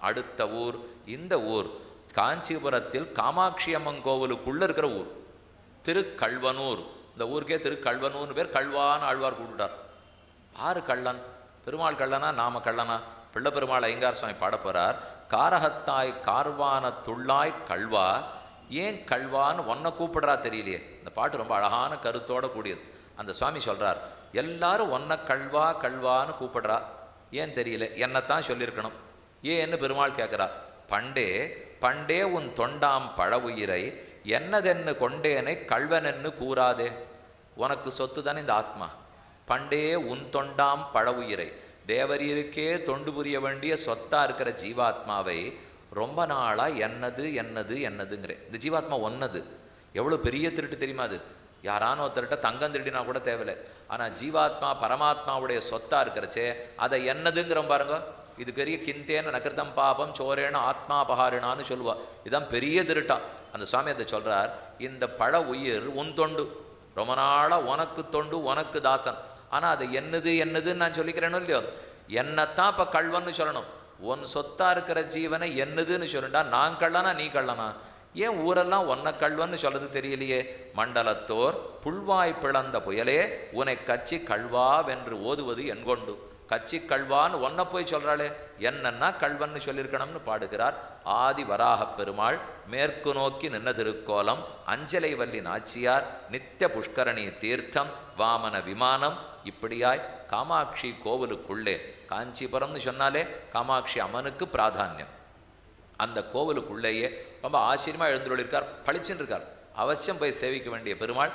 அடுத்த ஊர் இந்த ஊர். காஞ்சிபுரத்தில் காமாட்சி அம்மன் கோவிலுக்குள்ள இருக்கிற ஊர். திருக்கல்வனூர். இந்த ஊருக்கே திருக்கல்வனூர்னு பேர் கல்வான்னு ஆழ்வார் கூப்பிட்டார் ஆறு கள்ளன். பெருமாள் கள்ளனா நாம கள்ளனா? பிள்ளை பெருமாள் ஐங்கார் சுவாமி பாடப்போகிறார் காரகத்தாய் கார்வான துள்ளாய் கல்வா. ஏன் கல்வான்னு ஒன்றை கூப்பிடுறா தெரியலையே. இந்த பாட்டு ரொம்ப அழகான கருத்தோட கூடியது. அந்த சுவாமி சொல்கிறார் எல்லாரும் ஒன்றை கல்வா கல்வான்னு கூப்பிடுறா. ஏன் தெரியல? என்னத்தான் சொல்லியிருக்கணும்? ஏன்னு பெருமாள் கேட்குறா பண்டே பண்டே உன் தொண்டாம் பழவுயிரை என்னதென்னு கொண்டேனை கல்வனென்னு கூறாதே. உனக்கு சொத்து தானே இந்த ஆத்மா. பண்டே உன் தொண்டாம் பழவுயிரை தேவரீருக்கே தொண்டு புரிய வேண்டிய சொத்தா இருக்கிற ஜீவாத்மாவை ரொம்ப நாளா என்னது என்னது என்னதுங்கிறேன் இந்த ஜீவாத்மா ஒன்னது. எவ்வளோ பெரிய திருட்டு தெரியுமா அது? யாரான ஒருத்தர்கிட்ட தங்கம் திருடினா கூட தேவையில்லை. ஆனால் ஜீவாத்மா பரமாத்மாவுடைய சொத்தா இருக்கிறச்சே அதை என்னதுங்கிறோம் பாருங்க. இது பெரிய கிந்தேன நகிருதம் பாபம் சோரேன ஆத்மா பகாரினான்னு சொல்லுவா. இதுதான் பெரிய திருட்டா. அந்த சுவாமி அதை சொல்கிறார் இந்த பழ உயிர் உன் தொண்டு. ரொம்ப நாளாக உனக்கு தொண்டு உனக்கு தாசன். ஆனால் அது என்னது என்னதுன்னு நான் சொல்லிக்கிறேனோ இல்லையோ? என்னத்தான் இப்போ கள்வன்னு சொல்லணும். உன் சொத்தாக இருக்கிற ஜீவனை என்னதுன்னு சொல்லுண்டா. நான் கள்ளனா நீ கள்ளனா? ஏன் ஊரெல்லாம் ஒன்ன கள்வன்னு சொல்றது தெரியலையே? மண்டலத்தோர் புல்வாய் பிளந்த புயலே உனை கச்சி கள்வாவென்று ஓதுவது என்கொண்டு கச்சி கல்வான்னு ஒன்ன போய் சொல்றாளே என்னன்னா கல்வன்னு சொல்லியிருக்கணும்னு பாடுகிறார். ஆதி வராகப் பெருமாள் மேற்கு நோக்கி நின்ன திருக்கோலம் அஞ்சலை வல்லி நாச்சியார் நித்திய புஷ்கரணி தீர்த்தம் வாமன விமானம் இப்படியாய் காமாட்சி கோவிலுக்குள்ளே காஞ்சிபுரம்னு சொன்னாலே காமாட்சி அம்மனுக்கு பிராதானியம். அந்த கோவிலுக்குள்ளேயே ரொம்ப ஆச்சரியமா எழுந்துள்ளிருக்கார் பளிச்சுன்னு இருக்கார் அவசியம் போய் சேவிக்க வேண்டிய பெருமாள்